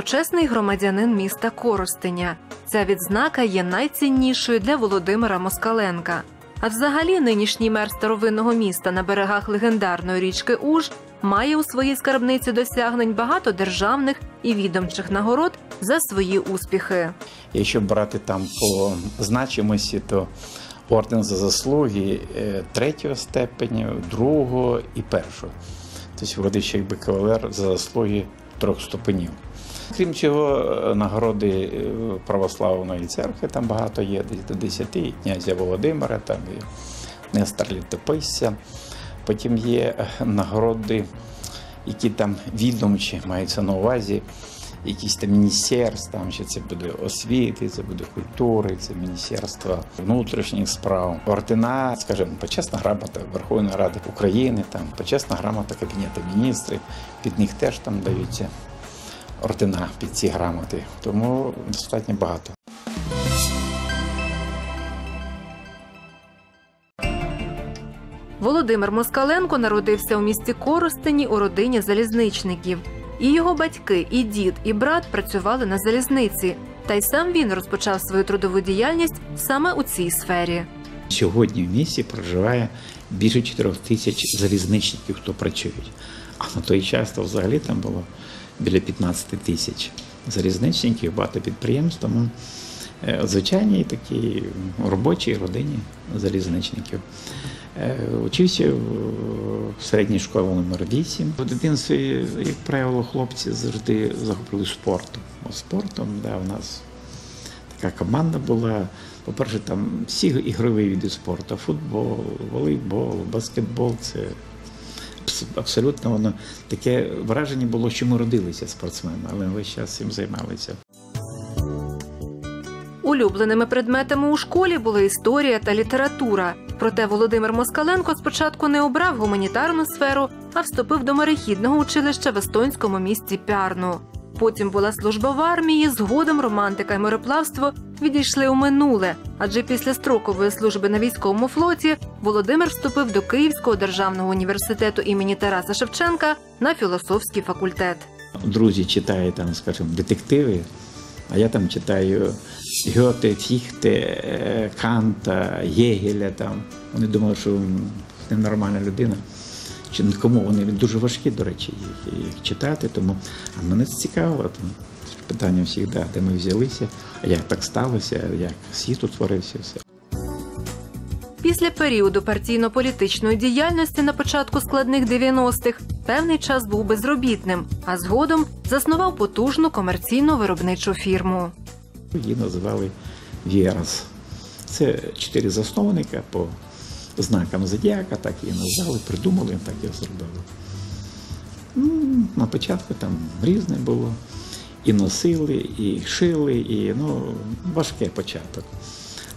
почесний громадянин міста Коростеня. Ця відзнака є найціннішою для Володимира Москаленка. А взагалі нинішній мер старовинного міста на берегах легендарної річки Уж має у своїй скарбниці досягнень багато державних і відомчих нагород за свої успіхи. Якщо брати там по значимості, то орден за заслуги е, третього степеня, другого і першого. Тобто виходить, якби кавалер за заслуги трьох ступенів. Крім цього, е, нагороди е, православної церкви там багато є, десь до 10, і князя Володимира, там і Нестор Літописця. Потім є е, нагороди, які там відомчі, маються на увазі, якісь там міністерства, там, це буде освіти, це буде культури, це Міністерство внутрішніх справ, ордена, скажімо, почесна грамота Верховної Ради України, там почесна грамота Кабінету міністрів, під них теж там даються ордена під ці грамоти. Тому достатньо багато. Володимир Москаленко народився у місті Коростені у родині залізничників. І його батьки, і дід, і брат працювали на залізниці. Та й сам він розпочав свою трудову діяльність саме у цій сфері. Сьогодні в місті проживає більше 4 тисяч залізничників, хто працюють. А на той час то взагалі там було біля 15 тисяч залізничників, багато підприємств. Тому е, звичайній такій робочій родині залізничників. Е, Учився в середній школі номер 8. В дитинстві, як правило, хлопці завжди захоплювали спортом. Спортом, да, у нас така команда була. По-перше, там всі ігрові види спорту: футбол, волейбол, баскетбол це абсолютно воно таке враження було, що ми родилися спортсменами, але весь час цим займалися. Улюбленими предметами у школі були історія та література. Проте Володимир Москаленко спочатку не обрав гуманітарну сферу, а вступив до морехідного училища в естонському місті Пярну. Потім була служба в армії. Згодом романтика і мореплавство відійшли у минуле. Адже після строкової служби на військовому флоті Володимир вступив до Київського державного університету імені Тараса Шевченка на філософський факультет. Друзі читають там, скажімо, детективи, а я там читаю Гьоте, Фіхте, Канта, Єгеля. Там. Вони думали, що з нормальна людина. Чи кому вони дуже важкі, до речі, їх, їх читати. Тому а мене це цікавило. Там, питання всіх, да, де ми взялися, як так сталося, як світ утворився, все. Після періоду партійно-політичної діяльності на початку складних 90-х певний час був безробітним, а згодом заснував потужну комерційну виробничу фірму. Її називали Вєрас. Це чотири засновника по знакам зодіака, так її назвали, придумали, так і зробили. Ну, на початку там різне було. І носили, і шили, і ну, важкий початок.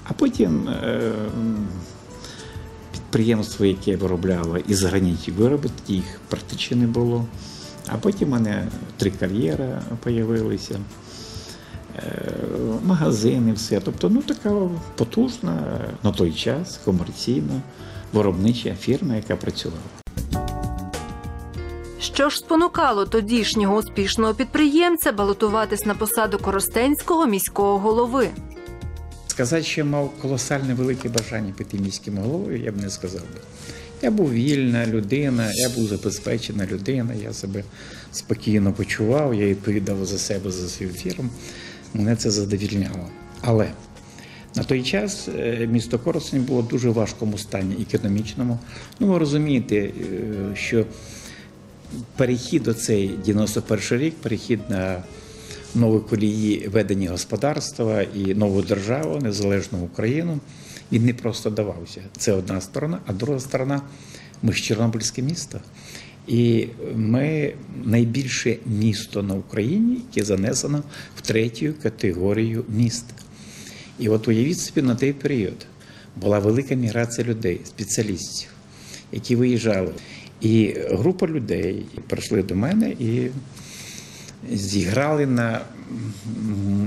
А потім е, підприємство, яке виробляло із гранітів вироби, їх практично не було. А потім у мене три кар'єри з'явилися магазини, все. Тобто, ну така потужна на той час комерційна виробнича фірма, яка працювала. Що ж спонукало тодішнього успішного підприємця балотуватись на посаду Коростенського міського голови? Сказати, що я мав колосальне велике бажання піти міським головою, я б не сказав би. Я був вільна людина, я був забезпечена людина, я себе спокійно почував, я відповідав за себе, за свою фірму. Мене це задовільняло. Але на той час е, місто Коростень було в дуже важкому стані економічному. Ну, ви розумієте, е, що перехід оцей 91 рік, перехід на нові колії ведення господарства і нову державу, незалежну Україну, він не просто давався. Це одна сторона, а друга сторона ми ж Чорнобильське місто. І ми найбільше місто на Україні, яке занесено в третю категорію міст. І от уявіть собі на той період була велика міграція людей, спеціалістів, які виїжджали. І група людей прийшли до мене і зіграли на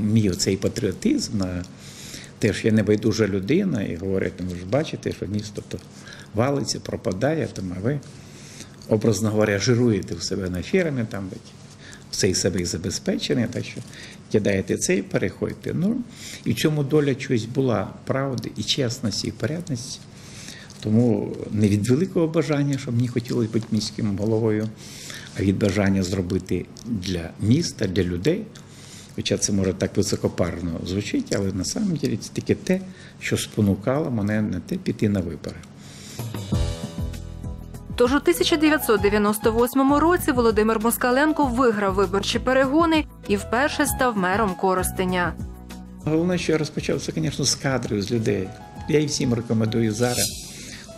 мій оцей патріотизм, на те, що я небайдужа людина, і говорять, ну ви ж бачите, що місто то валиться, пропадає, там, а ви, образно говоря, жируєте в себе на фірмі, там, цей себе забезпечений, так що кидаєте цей, переходьте. Ну, і в цьому доля чогось була правди і чесності, і порядності. Тому не від великого бажання, щоб мені хотілося бути міським головою, а від бажання зробити для міста, для людей. Хоча це може так високопарно звучить, але на самом деле це тільки те, що спонукало мене на те піти на вибори. Тож у 1998 році Володимир Москаленко виграв виборчі перегони і вперше став мером Коростеня. Головне, що я розпочав, це, звісно, з кадрів, з людей. Я і всім рекомендую зараз.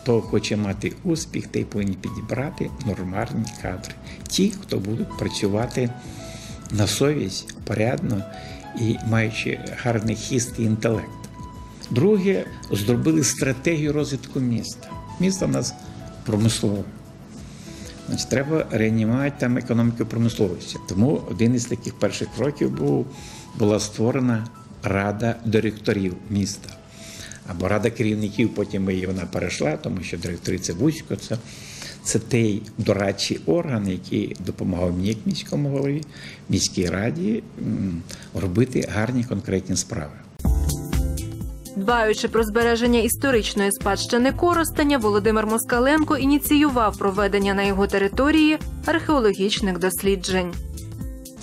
Хто хоче мати успіх, той повинен підібрати нормальні кадри. Ті, хто будуть працювати на совість, порядно і маючи гарний хіст і інтелект. Друге, зробили стратегію розвитку міста. Місто в нас промислове. Значить, треба реанімувати там економіку промисловості. Тому один із таких перших кроків був, була створена рада директорів міста. Або рада керівників, потім її вона перейшла, тому що директори це вузько. Це, це той дорадчий орган, який допомагав мені, як міському голові, міській раді робити гарні конкретні справи. Дбаючи про збереження історичної спадщини Коростеня, Володимир Москаленко ініціював проведення на його території археологічних досліджень.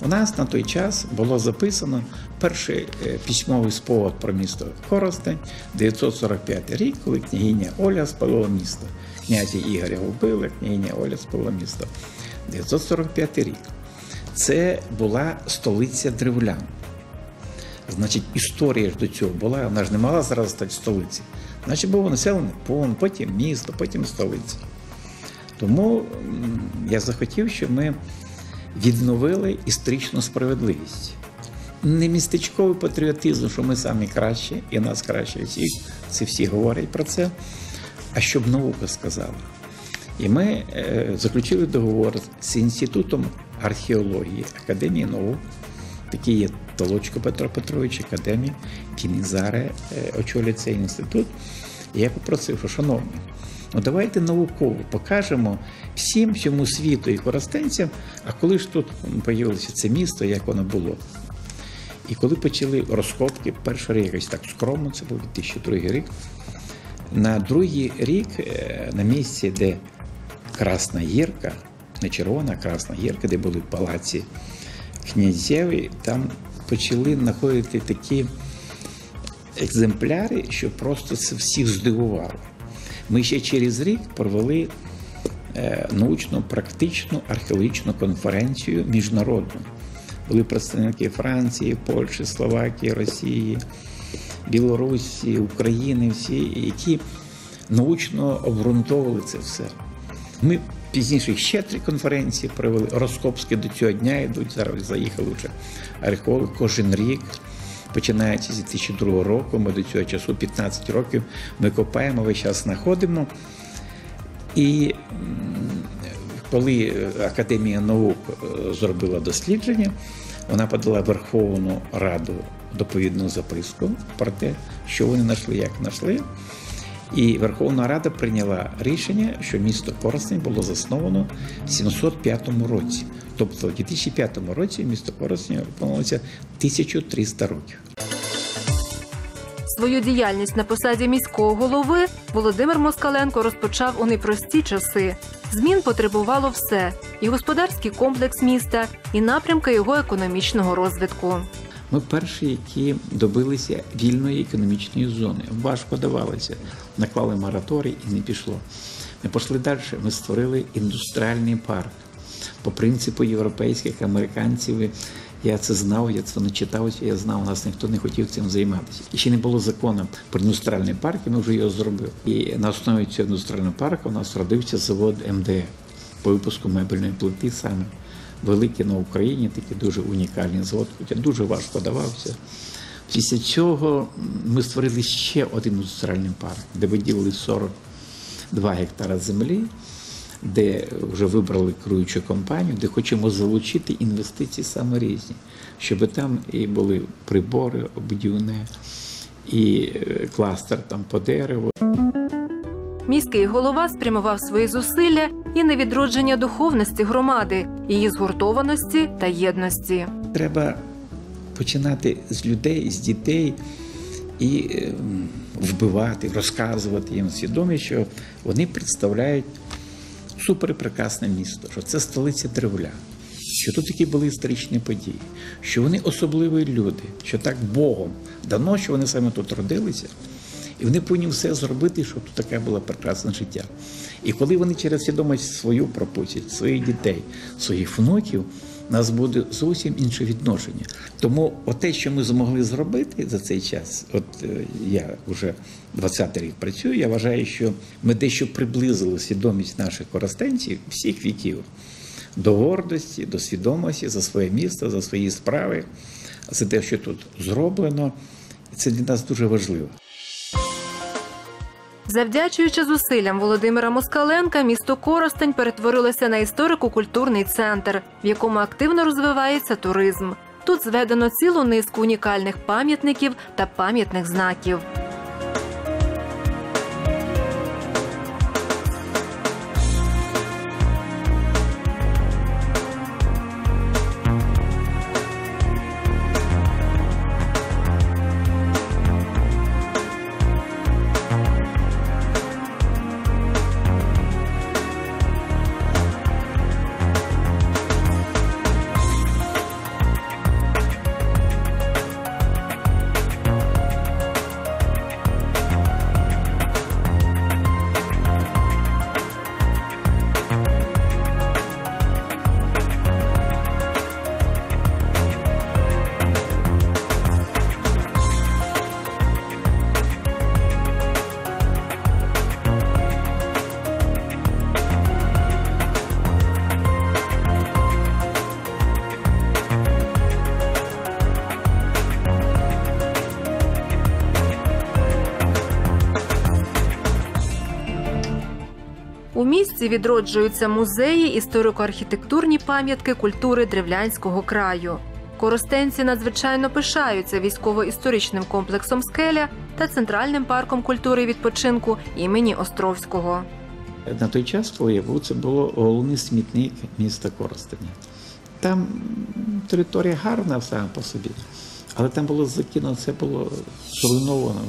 У нас на той час було записано перший е, письмовий сповод про місто Коростень, 945 рік, коли княгиня Оля спалила місто. Князя Ігоря вбили, княгиня Оля спалила місто. 945 рік. Це була столиця древлян. Значить, історія ж до цього була, вона ж не могла зараз стати столицею. Значить, був населений пункт, потім місто, потім столиця. Тому я захотів, щоб ми відновили історичну справедливість. Не містечковий патріотизм, що ми самі кращі і нас краще всіх, це всі говорять про це, а щоб наука сказала. І ми е, заключили договор з Інститутом археології Академії наук, такий є Толочко Петро Петрович, академік, який зараз е, очолює цей інститут. І я попросив, що, шановні, ну давайте науково покажемо всім всьому світу і коростенцям, а коли ж тут появилося це місто, як воно було. І коли почали розкопки, перший рік якось так скромно, це був 2002 рік. На другий рік, е, на місці, де Красна Гірка, не червона, а Красна Гірка, де були палаці князєві, там почали знаходити такі екземпляри, що просто це всіх здивувало. Ми ще через рік провели е, научно-практичну археологічну конференцію міжнародну. Були представники Франції, Польщі, Словакії, Росії, Білорусі, України, всі, які научно обґрунтовували це все. Ми пізніше ще три конференції провели. Розкопські до цього дня йдуть. Зараз заїхали вже археологи кожен рік. Починаючи з 2002 року, ми до цього часу 15 років ми копаємо, весь час знаходимо. І коли Академія наук е, зробила дослідження, вона подала Верховну Раду доповідну записку про те, що вони знайшли, як знайшли. І Верховна Рада прийняла рішення, що місто Коростень було засновано в 705 році. Тобто в 2005 році місто Коростень виконувалося 1300 років. Свою діяльність на посаді міського голови Володимир Москаленко розпочав у непрості часи. Змін потребувало все: і господарський комплекс міста, і напрямки його економічного розвитку. Ми перші, які добилися вільної економічної зони. Важко давалося, наклали мораторій і не пішло. Ми пішли далі. Ми створили індустріальний парк по принципу європейських американців. Я це знав, я це не читав, я знав, нас ніхто не хотів цим займатися. І ще не було закону про індустріальний парк, і ми вже його зробили. І на основі цього індустріального парку у нас родився завод МДФ по випуску мебельної плити саме великий на Україні, такий дуже унікальний завод, хоча дуже важко давався. Після цього ми створили ще один індустріальний парк, де виділили 42 гектара землі, де вже вибрали керуючу компанію, де хочемо залучити інвестиції саме різні, щоб там і були прибори будівне, і е, кластер там по дереву. Міський голова спрямував свої зусилля і на відродження духовності громади, її згуртованості та єдності. Треба починати з людей, з дітей і ем, вбивати, розказувати їм свідомі, що вони представляють суперпрекрасне місто, що це столиця древля, що тут такі були історичні події, що вони особливі люди, що так Богом дано, що вони саме тут родилися. Вони повинні все зробити, щоб тут таке було прекрасне життя. І коли вони через свідомість свою пропустять, своїх дітей, своїх внуків, у нас буде зовсім інше відношення. Тому те, що ми змогли зробити за цей час, от е, я вже 20-й рік працюю, я вважаю, що ми дещо приблизили свідомість наших коростенців всіх віків до гордості, до свідомості за своє місто, за свої справи, за те, що тут зроблено. Це для нас дуже важливо. Завдячуючи зусиллям Володимира Москаленка, місто Коростень перетворилося на історико-культурний центр, в якому активно розвивається туризм. Тут зведено цілу низку унікальних пам'ятників та пам'ятних знаків. У відроджуються музеї, історико-архітектурні пам'ятки культури древлянського краю. Коростенці надзвичайно пишаються військово-історичним комплексом скеля та центральним парком культури і відпочинку імені Островського. На той час, коли був, це було головний смітник міста Коростеня. Там територія гарна сама по собі, але там було закинуто, це було зруйновано.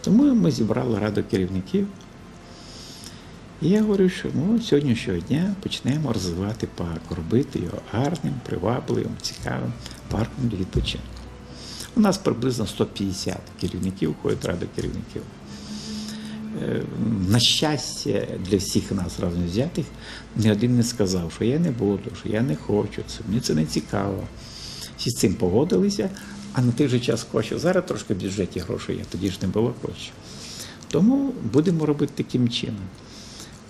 Тому ми зібрали раду керівників. І я говорю, що ну, сьогоднішнього дня почнемо розвивати парк, робити його гарним, привабливим, цікавим парком для відпочинку. У нас приблизно 150 керівників входить рада керівників. Е, На щастя, для всіх нас разом взятих, ні один не сказав, що я не буду, що я не хочу, це, мені це не цікаво. Всі з цим погодилися, а на той же час коштів. Зараз трошки в бюджеті грошей є, тоді ж не було коштів. Тому будемо робити таким чином.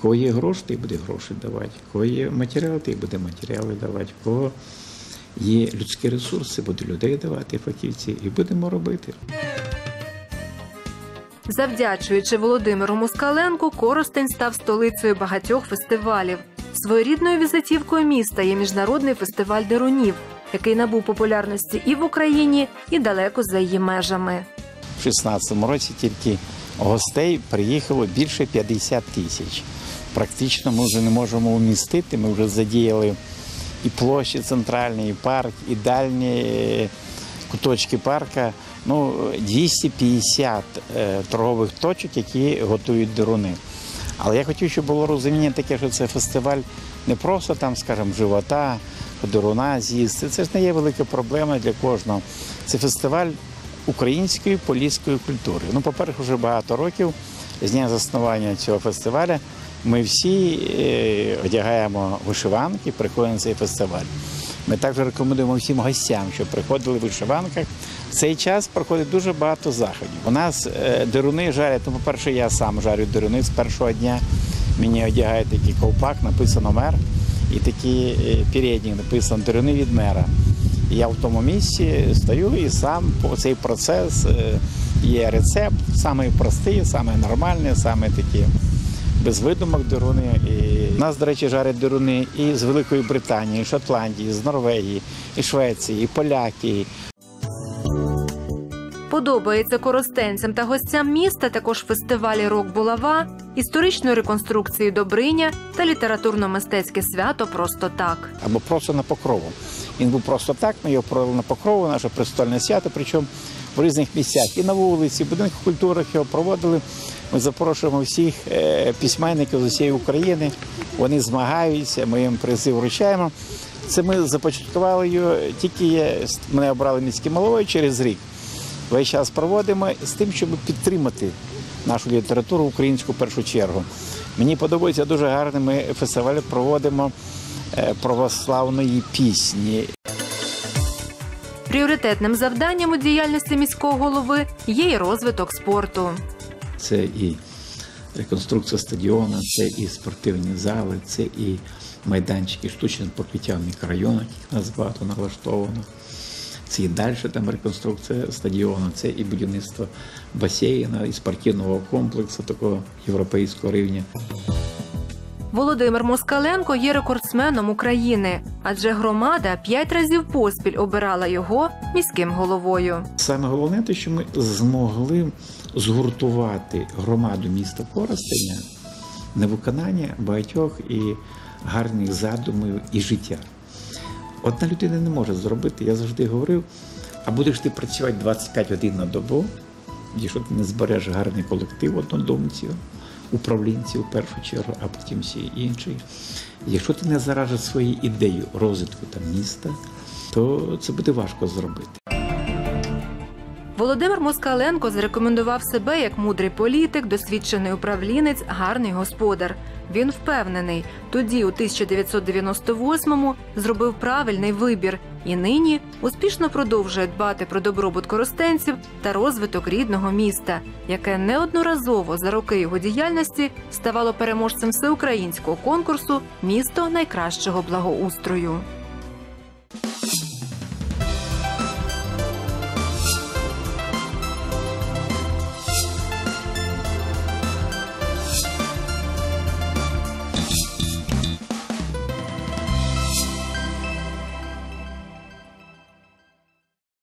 Кого є гроші, той буде гроші давати, кого є матеріали, той буде матеріали давати, кого є людські ресурси, буде людей давати, фахівці, і будемо робити. Завдячуючи Володимиру Москаленку, Коростень став столицею багатьох фестивалів. Своєрідною візитівкою міста є міжнародний фестиваль дерунів, який набув популярності і в Україні, і далеко за її межами. У 2016 році тільки гостей приїхало більше 50 тисяч. Практично ми вже не можемо вмістити. Ми вже задіяли і площі центральні, і парк, і дальні е, куточки парка. Ну, 250 е, торгових точок, які готують деруни. Але я хотів, щоб було розуміння таке, що це фестиваль не просто там, скажімо, живота, деруна з'їсти. Це ж не є велика проблема для кожного. Це фестиваль української поліської культури. Ну, по-перше, вже багато років з дня заснування цього фестивалю ми всі е, одягаємо вишиванки, приходимо на цей фестиваль. Ми також рекомендуємо всім гостям, щоб приходили в вишиванках. В цей час проходить дуже багато заходів. У нас е, деруни жарять, ну, по-перше, я сам жарю деруни з першого дня. Мені одягають такий ковпак, написано мер, і такі е, передні написано деруни від мера. І я в тому місці стою і сам по цей процес є рецепт, самий простий, самий саме такі без видумок деруни. І нас, до речі, жарять деруни і з Великої Британії, і Шотландії, з Норвегії, і Швеції, і поляки, Подобається коростенцям та гостям міста також фестивалі Рок Булава, історичної реконструкції Добриня та літературно-мистецьке свято Просто так. або просто на покрову. Він був просто так, ми його провели на покрову, наше престольне свято, причому в різних місцях. І на вулиці, будинках культури його проводили. Ми запрошуємо всіх е, письменників з усієї України. Вони змагаються, ми їм призи вручаємо. Це ми започаткували його, тільки є, мене обрали міським головою через рік. Весь час проводимо з тим, щоб підтримати нашу літературу українську в першу чергу. Мені подобається дуже гарно. Ми фестиваль проводимо е, православної пісні. Пріоритетним завданням у діяльності міського голови є й розвиток спорту. Це і реконструкція стадіону, це і спортивні зали, це і майданчики штучного покриття в мікрорайонах, яких нас багато налаштовано. Це і далі там реконструкція стадіону, це і будівництво басейна, і спортивного комплексу такого європейського рівня. Володимир Москаленко є рекордсменом України, адже громада п'ять разів поспіль обирала його міським головою. Саме головне те, що ми змогли згуртувати громаду міста Коростеня на виконання багатьох і гарних задумів і життя. Одна людина не може зробити, я завжди говорив, а будеш ти працювати 25 годин на добу, якщо ти не збереш гарний колектив однодумців, управлінців в першу чергу, а потім всі інші. Якщо ти не заражиш своєю ідею розвитку там міста, то це буде важко зробити. Володимир Москаленко зарекомендував себе як мудрий політик, досвідчений управлінець, гарний господар. Він впевнений, тоді, у 1998-му, зробив правильний вибір і нині успішно продовжує дбати про добробут коростенців та розвиток рідного міста, яке неодноразово за роки його діяльності ставало переможцем всеукраїнського конкурсу Місто найкращого благоустрою.